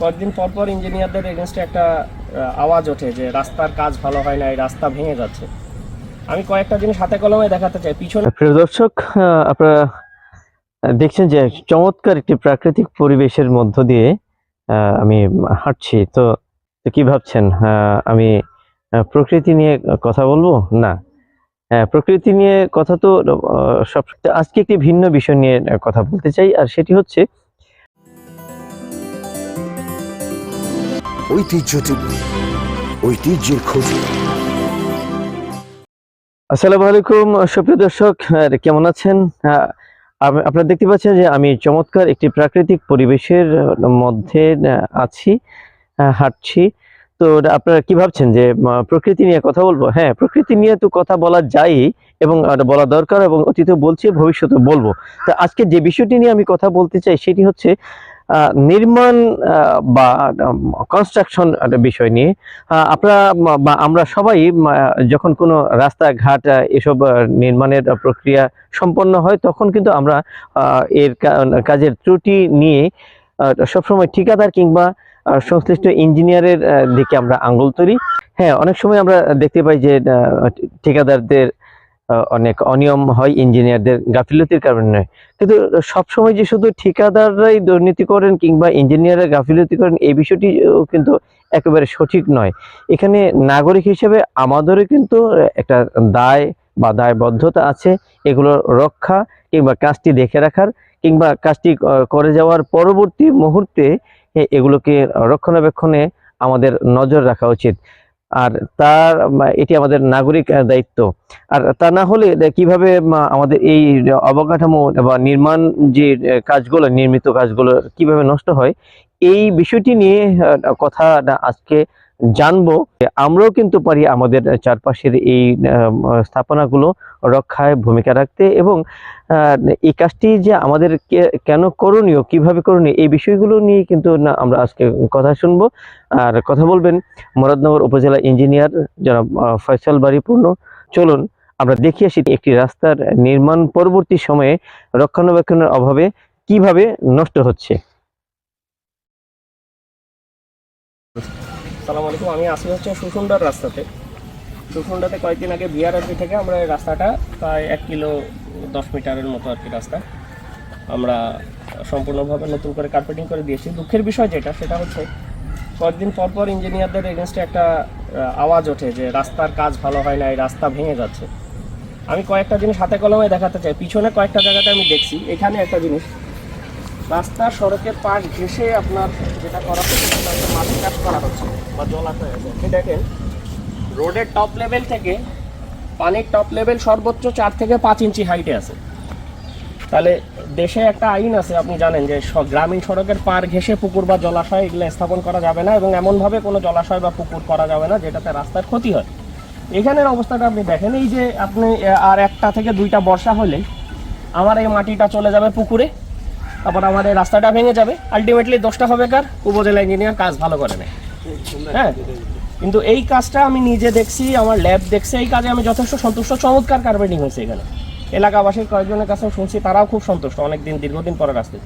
কয়েকদিন পর পর ইঞ্জিনিয়ারদের এগেনস্টে একটা আওয়াজ ওঠে যে রাস্তার কাজ ভালো হয় না, এই রাস্তা ভেঙে যাচ্ছে। আমি কয়েকটা জিনিস হাতে কলমে দেখাতে চাই। পিছনে প্রিয় দর্শক আপনারা দেখছেন যে চমৎকার একটি প্রাকৃতিক পরিবেশের মধ্য দিয়ে আমি হাঁটছি। তো কি ভাবছেন? আমি প্রকৃতি নিয়ে কথা বলব? না। হ্যাঁ প্রকৃতি নিয়ে কথা তো সব আজকে একটি ভিন্ন বিষয় নিয়ে কথা বলতে চাই, আর সেটি হচ্ছে আসসালামু আলাইকুম দর্শক কেমন আছেন? আপনারা দেখতে পাচ্ছেন যে আমি চমৎকার একটি প্রাকৃতিক পরিবেশের মধ্যে আছি হাঁটছি। তো আপনারা কি ভাবছেন যে প্রকৃতি নিয়ে কথা বলব? হ্যাঁ প্রকৃতি নিয়ে তো কথা বলা যায় এবং বলা দরকার এবং অতীতে বলছি ভবিষ্যতে বলব। তো আজকে যে বিষয়টি নিয়ে আমি কথা বলতে চাই, সেটি হচ্ছে নির্মাণ বা কনস্ট্রাকশন বিষয় নিয়ে আপনারা, বা আমরা সবাই যখন কোনো রাস্তাঘাট এসব নির্মাণের প্রক্রিয়া সম্পন্ন হয়, তখন কিন্তু আমরা এর কাজের ত্রুটি নিয়ে সবসময় ঠিকাদার কিংবা সংশ্লিষ্ট ইঞ্জিনিয়ারের দিকে আমরা আঙ্গুল তৈরি হ্যাঁ অনেক সময় আমরা দেখতে পাই যে ঠিকাদারদের অনেক অনিয়ম হয় ইঞ্জিনিয়ারদের গাফিলতির কারণে। কিন্তু সবসময় যে শুধু ঠিকাদাররাই দুর্নীতি করেন কিংবা ইঞ্জিনিয়াররা গাফিলতি করেন, এই বিষয়টি কিন্তু একেবারে সঠিক নয়। এখানে নাগরিক হিসেবে আমাদেরও কিন্তু একটা দায় বা দায়বদ্ধতা আছে এগুলো রক্ষা কিংবা কাজটি দেখে রাখার কিংবা কাজটি করে যাওয়ার পরবর্তী মুহূর্তে এগুলোকে রক্ষণাবেক্ষণে আমাদের নজর রাখা উচিত। আর তার এটি আমাদের নাগরিক দায়িত্ব। আর তা না হলে কীভাবে আমাদের এই অবকাঠামো বা নির্মাণ যে কাজগুলো, নির্মিত কাজগুলো কীভাবে নষ্ট হয়, এই বিষয়টি নিয়ে কথা আজকে জানব আমরাও কিন্তু পারি আমাদের চারপাশের এই স্থাপনাগুলো রক্ষায় ভূমিকা রাখতে এবং এই কাজটি যে আমাদের কেন করণীয়, কীভাবে করণীয়, এই বিষয়গুলো নিয়ে কিন্তু না আমরা আজকে কথা শুনব। আর কথা বলবেন মুরাদনগর উপজেলা ইঞ্জিনিয়ার যারা ফয়সাল বাড়িপূর্ণ চলুন আমরা দেখি আসি একটি রাস্তার নির্মাণ পরবর্তী সময়ে রক্ষণাবেক্ষণের অভাবে কীভাবে নষ্ট হচ্ছে। সালাম আলাইকুম। আমি আসি হচ্ছে সুসুন্দর রাস্তাতে। সুসুন্ডাতে কয়েকদিন আগে বিআরআরপি থেকে আমরা রাস্তাটা প্রায় এক কিলো দশ মিটারের মতো আর কি রাস্তা আমরা সম্পূর্ণভাবে নতুন করে কার্পেটিং করে দিয়েছি। দুঃখের বিষয় যেটা, সেটা হচ্ছে কয়েকদিন পর পর ইঞ্জিনিয়ারদের এগেনস্টে একটা আওয়াজ ওঠে যে রাস্তার কাজ ভালো হয় না, এই রাস্তা ভেঙে যাচ্ছে। আমি কয়েকটা জিনিস হাতে কলমে দেখাতে চাই। পিছনে কয়েকটা জায়গাতে আমি দেখছি। এখানে একটা জিনিস রাস্তা সড়কের পাশ ঘেসে আপনার যেটা করা হচ্ছে, সেটা হচ্ছে মাটি চাষ করা হচ্ছে বা জলাশয় আছে। দেখেন, রোডের টপ লেভেল থেকে পানির টপ লেভেল সর্বোচ্চ চার থেকে পাঁচ ইঞ্চি হাইটে আছে। তাহলে দেশে একটা আইন আছে, আপনি জানেন যে গ্রামীণ সড়কের পার ঘেসে পুকুর বা জলাশয় এগুলো স্থাপন করা যাবে না এবং এমনভাবে কোনো জলাশয় বা পুকুর করা যাবে না যেটাতে রাস্তার ক্ষতি হয়। এখানের অবস্থাটা আপনি দেখেন, এই যে আপনি আর একটা থেকে দুইটা বর্ষা হলে আমার এই মাটিটা চলে যাবে পুকুরে। তারপর আমাদের রাস্তাটা ভেঙে যাবে। আলটিমেটলি দোষটা হবে কার? উপজেলা ইঞ্জিনিয়ার কাজ ভালো করে নেয়। হ্যাঁ? কিন্তু এই কাজটা আমি নিজে দেখছি আমার ল্যাব দেখছে এই কাজে আমি যথেষ্ট সন্তুষ্ট। চমৎকার কার্পেটিং হয়েছে এখানে। এলাকাবাসীর কয়েকজনের কাছেও শুনছি তারাও খুব সন্তুষ্ট। অনেকদিন দীর্ঘদিন পরে রাস্তায়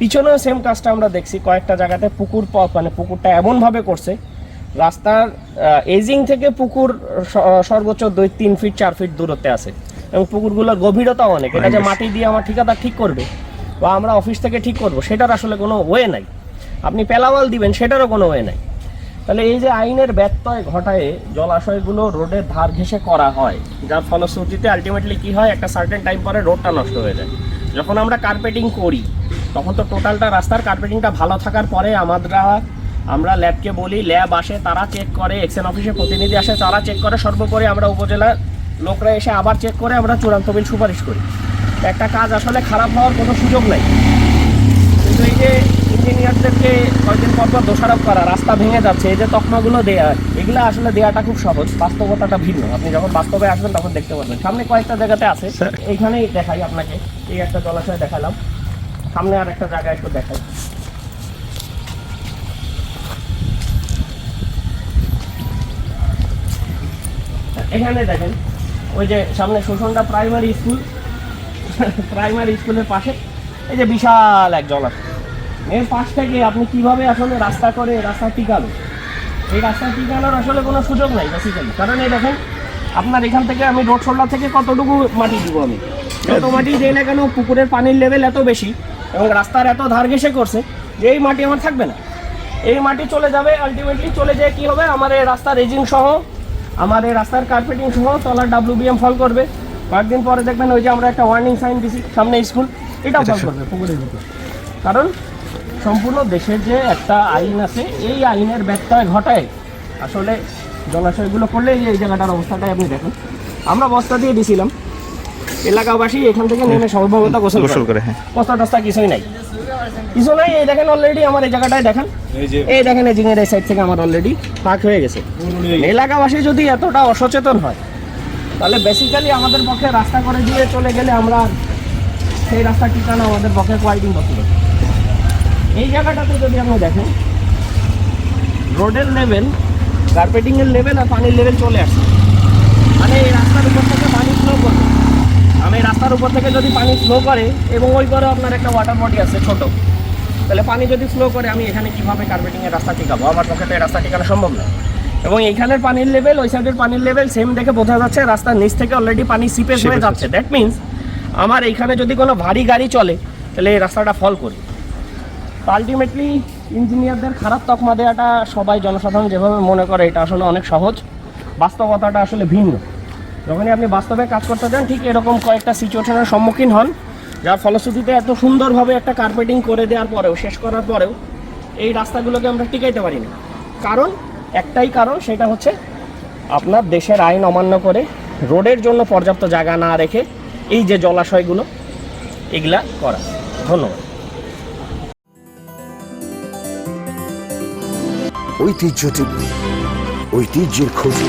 পিছনেও সেম কাজটা আমরা দেখছি। কয়েকটা জায়গাতে পুকুর মানে পুকুরটা এমনভাবে করছে রাস্তার এজিং থেকে পুকুর সর্বোচ্চ দুই তিন ফিট চার ফিট দূরত্বে আছে। এবং পুকুরগুলোর গভীরতা অনেক। এটা যে মাটি দিয়ে আমার ঠিকাদার ঠিক করবে বা আমরা অফিস থেকে ঠিক করব, সেটার আসলে কোনো ওয়ে নাই। আপনি পেলাওয়াল দিবেন, সেটারও কোনো ওয়ে নাই। তাহলে এই যে আইনের ব্যত্যয় ঘটায় জলাশয়গুলো রোডের ধার ঘেঁষে করা হয়, যার ফলশ্রুতিতে আলটিমেটলি কি হয়? একটা সার্টেন টাইম পরে রোডটা নষ্ট হয়ে যায়। যখন আমরা কার্পেটিং করি, তখন তো টোটালটা রাস্তার কার্পেটিংটা ভালো থাকার পরে আমরা আমরা ল্যাবকে বলি ল্যাব আসে, তারা চেক করে এক্সেন অফিসে প্রতিনিধি আসে, তারা চেক করে, সর্বোপরি আমরা উপজেলার লোকরা এসে আবার চেক করে, আমরা চূড়ান্ত বিল সুপারিশ করি। একটা কাজ আসলে খারাপ হওয়ার কোনো সুযোগ নাই। কিন্তু এই যে ইঞ্জিনিয়ারদেরকে কয়েকদিন পর পর দোষারোপ করা রাস্তা ভেঙে যাচ্ছে এই যে তকমাগুলো দেয়া এগুলো আসলে দেওয়াটা খুব সহজ বাস্তবতাটা ভিন্ন। আপনি যখন বাস্তবে আসবেন তখন দেখতে পারবেন। সামনে কয়েকটা জায়গাতে আছে এইখানেই দেখাই আপনাকে এই একটা জলাশয় দেখালাম। সামনে আর একটা জায়গা একটু দেখাই। এখানে দেখেন ওই যে সামনে শোষণটা প্রাইমারি স্কুল প্রাইমারি স্কুলের পাশে এই যে বিশাল এক জলাশয় এর পাশ থেকে আপনি কীভাবে আসলে রাস্তা করে রাস্তা টিকাবে এই রাস্তা টিকানোর আসলে কোনো সুযোগ নাই বেসিক্যালি কারণ এই দেখেন, আপনার এখান থেকে আমি রোড শোল্ডার থেকে কতটুকু মাটি দিব আমি? যত মাটি দেই না কেন পুকুরের পানির লেভেল এত বেশি এবং রাস্তার এত ধার ঘেসে করছে যে এই মাটি আমার থাকবে না। এই মাটি চলে যাবে আলটিমেটলি চলে যেয়ে কি হবে? আমার এই রাস্তার রেজিং সহ, আমার এই রাস্তার কার্পেটিং সহ তলার ডাব্লিউবিএম ফল করবে। কয়েকদিন পরে দেখবেন ওই যে আমরা একটা ওয়ার্নিং সাইন দিছি সামনে স্কুল এটাও ফল করবে পুকুরের ভিতরে। কারণ সম্পূর্ণ দেশের যে একটা আইন আছে এই আইনের ব্যত্যয় ঘটায় আসলে জলাশয়গুলো করলে এই জায়গাটার অবস্থাটাই আপনি দেখুন। আমরা বস্তা দিয়ে দিছিলাম এলাকাবাসী এখান থেকে নেমে সর্বভৌমতা গোসল গোসল করে হ্যাঁ। বস্তা টস্তা কিছুই নাই। কিছু নাই এই দেখেন অলরেডি আমার এই জায়গাটায় দেখেন। এই দেখেন এই জিঙের এই সাইড থেকে আমার অলরেডি ফাঁক হয়ে গেছে। এলাকাবাসী যদি এতটা অসচেতন হয় তাহলে বেসিক্যালি আমাদের পক্ষে রাস্তা করে দিয়ে চলে গেলে আমরা সেই রাস্তা ঠিকানা আমাদের পক্ষে কোয়াইট ইম্পসিবল এই জায়গাটাতে যদি আপনি দেখেন রোডের লেভেল কার্পেটিংয়ের লেভেল আর পানির লেভেল চলে আসছে মানে এই রাস্তার উপর থেকে পানি ফ্লো করবে আমি এই রাস্তার উপর থেকে যদি পানি ফ্লো করে এবং ওই করে আপনার একটা ওয়াটার বডি আছে ছোট, তাহলে পানি যদি ফ্লো করে, আমি এখানে কীভাবে কার্পেটিংয়ের রাস্তা টিকাবো? আমার পক্ষে তো এই রাস্তা টিকানো সম্ভব না। এবং এইখানের পানির লেভেল ওই সাইডের পানির লেভেল সেম দেখে বোঝা যাচ্ছে রাস্তার নিচ থেকে অলরেডি পানি সিপেজ হয়ে যাচ্ছে। দ্যাট মিন্স আমার এইখানে যদি কোনো ভারী গাড়ি চলে তাহলে এই রাস্তাটা ফল করবে আলটিমেটলি ইঞ্জিনিয়ারদের খারাপ তকমা দেওয়াটা সবাই জনসাধারণ যেভাবে মনে করে এটা আসলে অনেক সহজ। বাস্তবতাটা আসলে ভিন্ন। যখনই আপনি বাস্তবে কাজ করতে যান ঠিক এরকম কয়েকটা সিচুয়েশনের সম্মুখীন হন যার ফলশ্রুতিতে এত সুন্দরভাবে একটা কার্পেটিং করে দেওয়ার পরেও শেষ করার পরেও এই রাস্তাগুলোকে আমরা টিকাইতে পারি না। কারণ একটাই কারণ, সেটা হচ্ছে আপনার দেশের আইন অমান্য করে রোডের জন্য পর্যাপ্ত জায়গা না রেখে এই যে জলাশয়গুলো, এগুলা করা। ধন্যবাদ। ঐতিহ্য ঐতিহ্যের খোঁজে।